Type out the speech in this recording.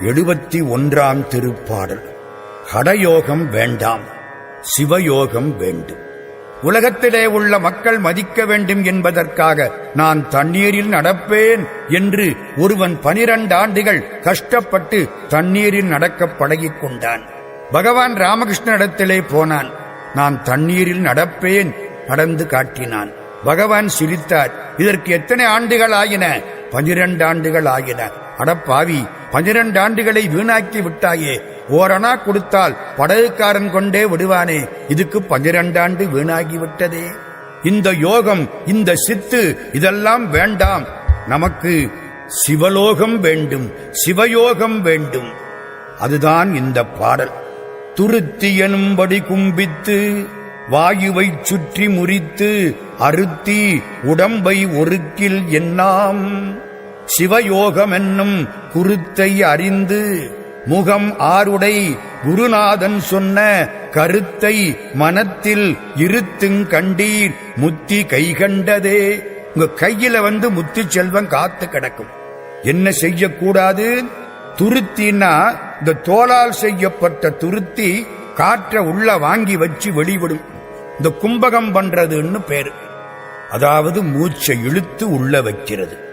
எழுபத்தி ஒன்றாம் திருப்பாடல். கடயோகம் வேண்டாம் சிவயோகம் வேண்டும். உலகத்திலே உள்ள மக்கள் மதிக்க வேண்டும் என்பதற்காக நான் தண்ணீரில் நடப்பேன் என்று ஒருவன் பனிரண்டு ஆண்டுகள் கஷ்டப்பட்டு தண்ணீரில் நடக்க பழகிக் கொண்டான். பகவான் ராமகிருஷ்ணனிடத்திலே போனான். நான் தண்ணீரில் நடப்பேன் நடந்து காட்டினான். பகவான் சிரித்தார். இதற்கு எத்தனை ஆண்டுகள் ஆகின பனிரெண்டு ஆண்டுகள் ஆகின அடப்பாவி பனிரெண்டு ஆண்டுகளை வீணாக்கி விட்டாயே. ஓரணா கொடுத்தால் படகுக்காரன் கொண்டே விடுவானே. இதுக்கு பனிரெண்டாண்டு ஆண்டு இந்த யோகம் இந்த சித்து இதெல்லாம் வேண்டாம். நமக்கு சிவலோகம் வேண்டும் சிவயோகம் வேண்டும். அதுதான் இந்த பாடல். துருத்தி எனும்படி கும்பித்து வாயுவைச் சுற்றி முறித்து அறுத்தி உடம்பை ஒருக்கில் எண்ணாம். சிவயோகம் என்னும் குருத்தை அறிந்து முகம் ஆருடை குருநாதன் சொன்ன கருத்தை மனத்தில் இருத்துங் கண்டீர் முத்தி கைகண்டதே உங்க கையில வந்து முத்து செல்வம் காத்து கிடக்கும். என்ன செய்யக்கூடாது? துருத்தின்னா இந்த தோலால் செய்யப்பட்ட துருத்தி காற்ற உள்ள வாங்கி வச்சு வெளிவிடும். இந்த கும்பகம் பண்றதுன்னு பேரு. அதாவது மூச்சை இழுத்து உள்ள வைக்கிறது.